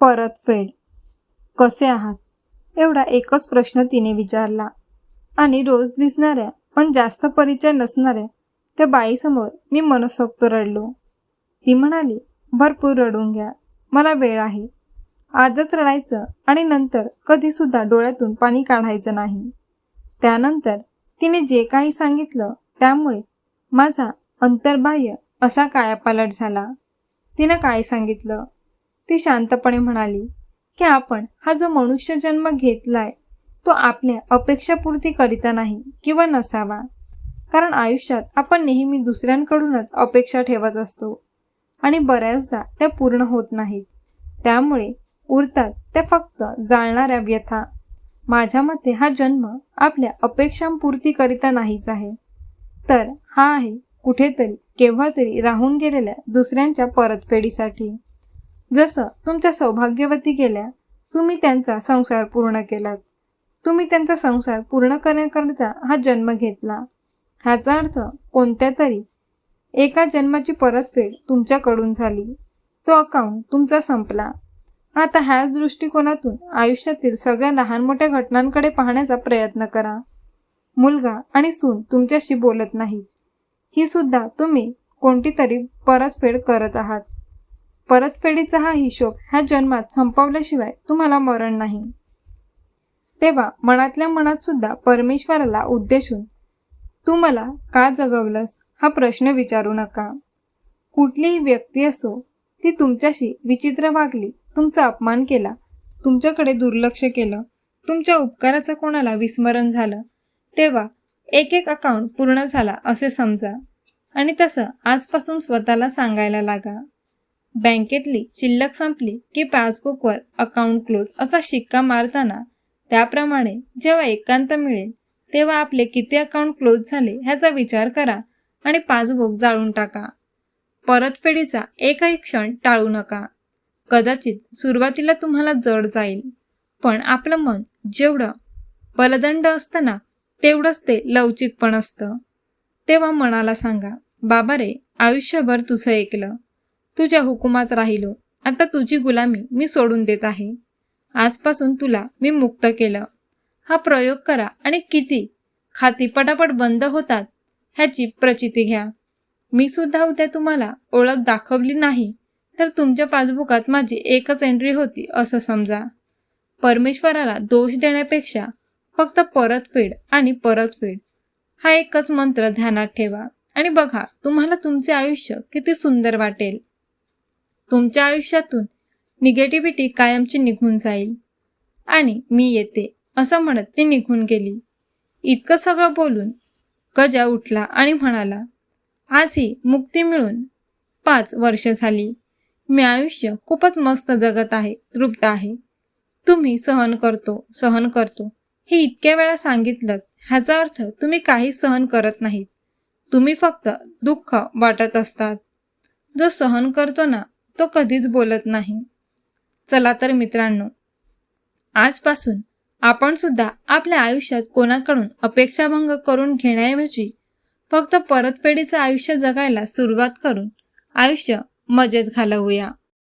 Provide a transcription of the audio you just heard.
परतफेड कसे आहात? एवढा एकच प्रश्न तिने विचारला. आणि रोज दिसणाऱ्या पण जास्त परिचय नसणाऱ्या त्या बाईसमोर मी मनसोक्त रडलो. ती म्हणाली भरपूर रडून घ्या. मला वेळ आहे. आजच रडायचं आणि नंतर कधीसुद्धा डोळ्यातून पाणी काढायचं नाही. त्यानंतर तिने जे काही सांगितलं त्यामुळे माझा अंतर्बाह्य असा कायापालट झाला. तिनं काय सांगितलं? ती शांतपणे म्हणाली की आपण हा जो मनुष्य जन्म घेतलाय तो आपल्या अपेक्षापूर्ती करिता नाही किंवा नसावा. कारण आयुष्यात आपण नेहमी दुसऱ्यांकडूनच अपेक्षा ठेवत असतो आणि बऱ्याचदा त्या पूर्ण होत नाहीत. त्यामुळे उरतात त्या फक्त जाळणाऱ्या व्यथा. माझ्या मते हा जन्म आपल्या अपेक्षांपूर्तीकरिता नाहीच आहे. तर हा आहे कुठेतरी केव्हा तरी राहून गेलेल्या दुसऱ्यांच्या परतफेडीसाठी. जसं तुमच्या सौभाग्यवती गेल्या तुम्ही त्यांचा संसार पूर्ण केलात. तुम्ही त्यांचा संसार पूर्ण करण्याकरिता हा जन्म घेतला. ह्याचा अर्थ कोणत्या तरी एका जन्माची परतफेड तुमच्याकडून झाली. तो अकाउंट तुमचा संपला. आता ह्याच दृष्टिकोनातून आयुष्यातील सगळ्या लहान मोठ्या घटनांकडे पाहण्याचा प्रयत्न करा. मुलगा आणि सून तुमच्याशी बोलत नाहीत. ही सुद्धा तुम्ही कोणती तरी परतफेड करत आहात. परतफेडीचा हा हिशोब ह्या जन्मात संपवल्याशिवाय तुम्हाला मरण नाही. तेव्हा मनातल्या मनात सुद्धा परमेश्वराला उद्देशून तू मला का जगवलंस हा प्रश्न विचारू नका. कुठलीही व्यक्ती असो ती तुमच्याशी विचित्र वागली तुमचा अपमान केला तुमच्याकडे दुर्लक्ष केलं तुमच्या उपकाराचं कोणाला विस्मरण झालं तेव्हा एक एक अकाउंट पूर्ण झाला असे समजा आणि तसं आजपासून स्वतःला सांगायला लागा. बँकेतली शिल्लक संपली की पासबुकवर अकाउंट क्लोज असा शिक्का मारताना त्याप्रमाणे जेव्हा एकांत मिळेल तेव्हा आपले किती अकाउंट क्लोज झाले ह्याचा विचार करा आणि पासबुक जाळून टाका. परतफेडीचा एकही क्षण टाळू नका. कदाचित सुरुवातीला तुम्हाला जड जाईल पण आपलं मन जेवढं बलदंड असतं ना तेवढंच ते लवचिक पण असतं. तेव्हा मनाला सांगा बाबा रे आयुष्यभर तुझं ऐकलं. तुझ्या हुकुमात राहिलो. आता तुझी गुलामी मी सोडून देत आहे. आजपासून तुला मी मुक्त केलं. हा प्रयोग करा आणि किती? खाती पटापट बंद होतात ह्याची प्रचिती घ्या. मी सुद्धा उद्या तुम्हाला ओळख दाखवली नाही तर तुमच्या पासबुकात माझी एकच एंट्री होती असं समजा. परमेश्वराला दोष देण्यापेक्षा फक्त परतफेड आणि परतफेड हा एकच मंत्र ध्यानात ठेवा. आणि बघा तुम्हाला तुमचे आयुष्य किती सुंदर वाटेल. तुमच्या आयुष्यातून निगेटिव्हिटी कायमची निघून जाईल. आणि मी येते असं म्हणत ती निघून गेली. इतकं सगळं बोलून गजा उठला आणि म्हणाला आजही मुक्ती मिळून पाच वर्ष झाली. मी आयुष्य खूपच मस्त जगत आहे तृप्त आहे. तुम्ही सहन करतो सहन करतो. हे इतक्या वेळा सांगितलं ह्याचा अर्थ तुम्ही काही सहन करत नाहीत. तुम्ही फक्त दुःख वाटत असतात. जो सहन करतो ना तो कधीच बोलत नाही. चला तर मित्रांनो आजपासून आपण सुद्धा आपल्या आयुष्यात कोणाकडून अपेक्षाभंग करून घेण्याऐवजी फक्त परतफेडीचं आयुष्य जगायला सुरुवात करून आयुष्य मजेत घालवूया.